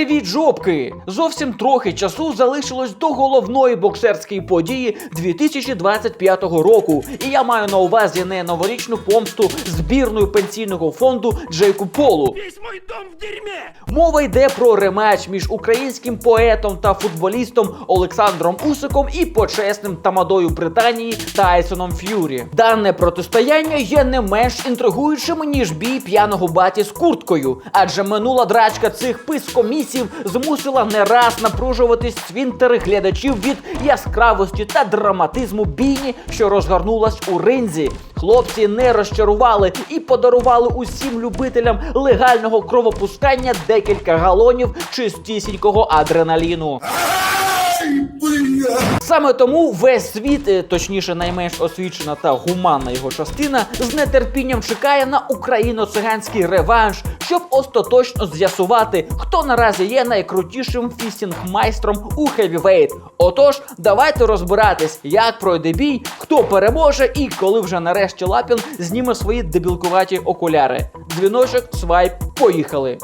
Привіт, жопки! Зовсім трохи часу залишилось до головної боксерської події 2025 року. І я маю на увазі не новорічну помсту збірної пенсійного фонду Джейку Полу. Весь мой дом в дерьме! Мова йде про рематч між українським поетом та футболістом Олександром Усиком і почесним тамадою Британії Тайсоном Ф'юрі. Дане протистояння є не менш інтригуючим ніж бій п'яного баті з курткою, адже минула драчка цих пискомісів змусила не раз напружуватись свінтери глядачів від яскравості та драматизму бійні, що розгорнулась у ринзі. Хлопці не розчарували і подарували усім любителям легального кровопускання декілька галонів чистісінького адреналіну. Саме тому весь світ, е, точніше, найменш освічена та гуманна його частина, з нетерпінням чекає на україно-циганський реванш, щоб остаточно з'ясувати, хто наразі є найкрутішим фістінг-майстром у хевівейт. Отож, давайте розбиратись, як пройде бій, хто переможе і коли вже нарешті Лапін зніме свої дебілкуваті окуляри. Дзвіночок, свайп, поїхали.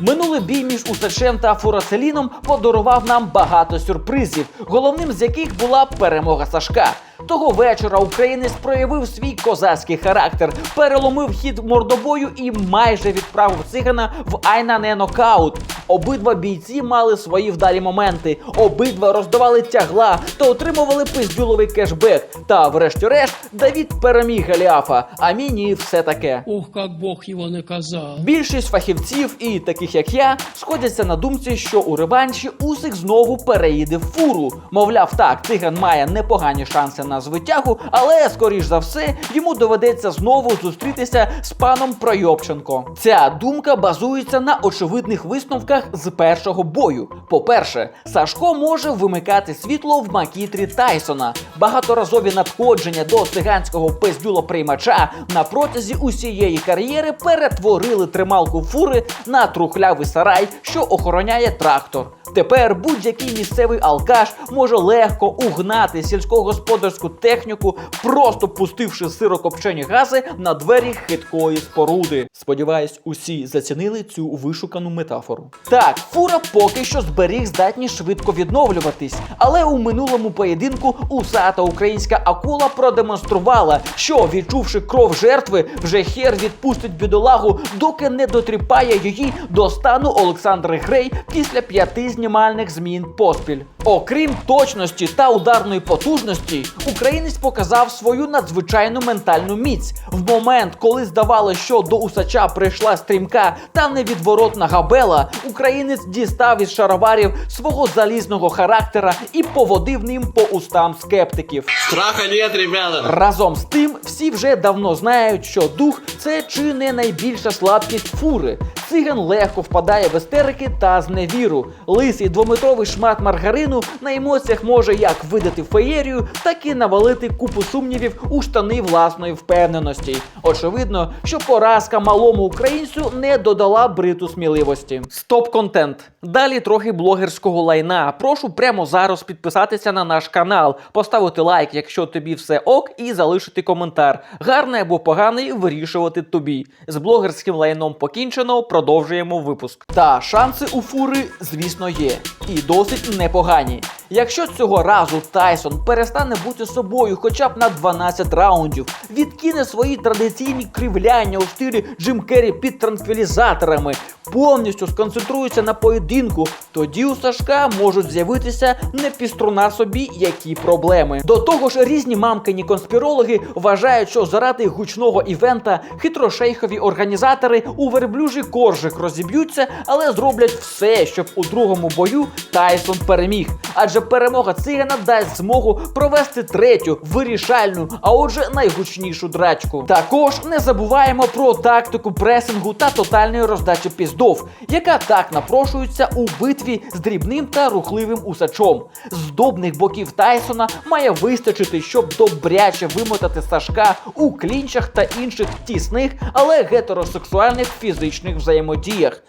Минулий бій між Усачем та Фурацеліном подарував нам багато сюрпризів, головним з яких була перемога Сашка. Того вечора українець проявив свій козацький характер, переломив хід мордобою і майже відправив цигана в Айнане нокаут. Обидва бійці мали свої вдалі моменти, обидва роздавали тягла та отримували пиздюловий кешбек. Та, врешті-решт, Давід переміг Голіафа, а міні все таке. Ох, как Бог его наказал. Більшість фахівців і таких як я сходяться на думці, що у реванші Усик знову переїде в фуру. Мовляв, так, тиган має непогані шанси на звитягу, але скоріш за все йому доведеться знову зустрітися з паном Пройобченко. Ця думка базується на очевидних висновках з першого бою. По-перше, Сашко може вимикати світло в макітрі Тайсона. Багаторазові надходження до циганського пиздюла приймача на протязі усієї кар'єри перетворили трималку фури на трухлявий сарай, що охороняє трактор. Тепер будь-який місцевий алкаш може легко угнати сільськогосподарську техніку, просто пустивши сирокопчені гази на двері хиткої споруди. Сподіваюсь, усі зацінили цю вишукану метафору. Так, фура поки що зберіг здатність швидко відновлюватись, але у минулому поєдинку усата українська акула продемонструвала, що відчувши кров жертви, вже хер відпустить бідолагу, доки не дотріпає її до стану Олександри Грей після п'яти знімальних змін поспіль. Окрім точності та ударної потужності, українець показав свою надзвичайну ментальну міць. В момент, коли здавалося, що до усача прийшла стрімка та невідворотна габела, українець дістав із шароварів свого залізного характера і поводив ним по устам скептиків. Страха нет, ребята. Разом з тим, всі вже давно знають, що дух це чи не найбільша слабкість фури. Циган легко впадає в істерики та зневіру. Лисий двометровий шмат маргарину на емоціях може як видати феєрію, так і навалити купу сумнівів у штани власної впевненості. Очевидно, що поразка малому українцю не додала бриту сміливості. Стоп контент. Далі трохи блогерського лайна. Прошу прямо зараз підписатися на наш канал, поставити лайк, якщо тобі все ок, і залишити коментар. Гарний або поганий вирішувати тобі. З блогерським лайном покінчено. Продовжуємо випуск. Та шанси у фури, звісно, є. І досить непогані. Якщо цього разу Тайсон перестане бути собою хоча б на 12 раундів, відкине свої традиційні кривляння у стилі Джим Керрі під транквілізаторами, повністю сконцентрується на поєдинку, тоді у Сашка можуть з'явитися не піструна собі які проблеми. До того ж, різні мамкині конспірологи вважають, що заради гучного івента хитрошейхові організатори у верблюжий коржик розіб'ються, але зроблять все, щоб у другому бою Тайсон переміг. Адже перемога цигана дасть змогу провести третю вирішальну, а отже найгучнішу драчку. Також не забуваємо про тактику пресингу та тотальної роздачі піздов, яка так напрошується у битві з дрібним та рухливим усачом. Здобних боків Тайсона має вистачити, щоб добряче вимотати Сашка у клінчах та інших тісних, але гетеросексуальних фізичних взаємодіях.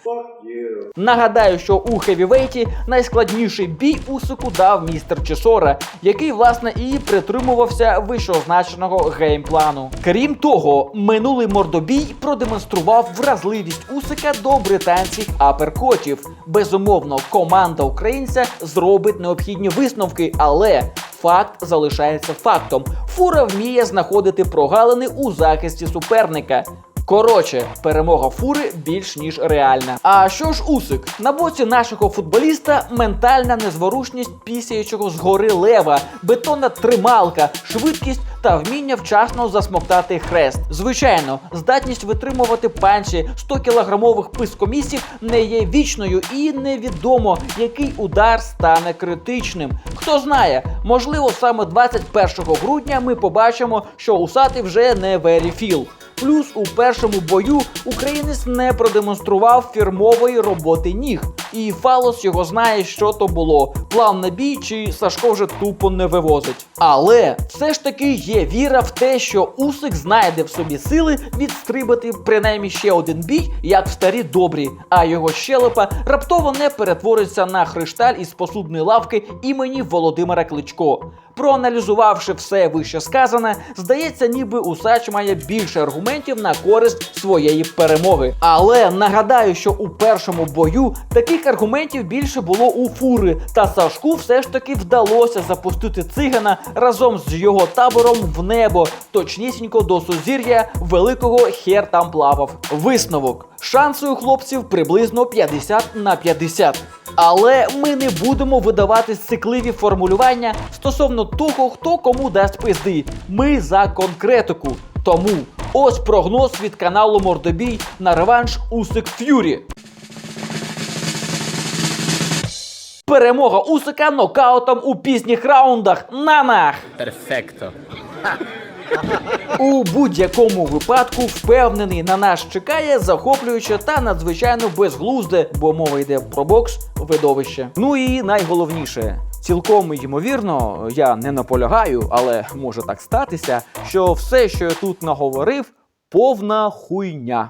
Нагадаю, що у хевівейті найскладніший бій Усику дав містер Чесора, який власне і притримувався вищеозначеного геймплану. Крім того, минулий мордобій продемонстрував вразливість Усика до британських аперкотів. Безумовно, команда українця зробить необхідні висновки, але факт залишається фактом. Фура вміє знаходити прогалини у захисті суперника. Коротше, перемога фури більш ніж реальна. А що ж Усик? На боці нашого футболіста ментальна незворушність пісяючого згори лева, бетонна трималка, швидкість та вміння вчасно засмоктати хрест. Звичайно, здатність витримувати панчі 100-кілограмових пискомісів не є вічною і невідомо, який удар стане критичним. Хто знає, можливо, саме 21 грудня ми побачимо, що усатий вже не веріфіл. Плюс у першому бою українець не продемонстрував фірмової роботи ніг. І Фалос його знає, що то було. План на бій чи Сашко вже тупо не вивозить. Але все ж таки є віра в те, що Усик знайде в собі сили відстрибати принаймні ще один бій, як в старі добрі, а його щелепа раптово не перетвориться на хришталь із посудної лавки імені Володимира Кличко. Проаналізувавши все вище сказане, здається, ніби Усач має більше аргументів на користь своєї перемоги. Але нагадаю, що у першому бою таких аргументів більше було у фури, та Сашку все ж таки вдалося запустити цигана разом з його табором в небо, точнісінько до сузір'я великого хер там плавав. Висновок. Шанси у хлопців приблизно 50 на 50. Але ми не будемо видавати сикливі формулювання стосовно того, хто кому дасть пизди. Ми за конкретику. Тому ось прогноз від каналу Мордобій на реванш Усик Ф'юрі. Перемога Усика нокаутом у пізніх раундах. На нах! Перфекто. У будь-якому випадку впевнений на нас чекає захоплююче та надзвичайно безглузде, бо мова йде про бокс видовище. Ну і найголовніше. Цілком ймовірно, я не наполягаю, але може так статися, що все, що я тут наговорив, повна хуйня.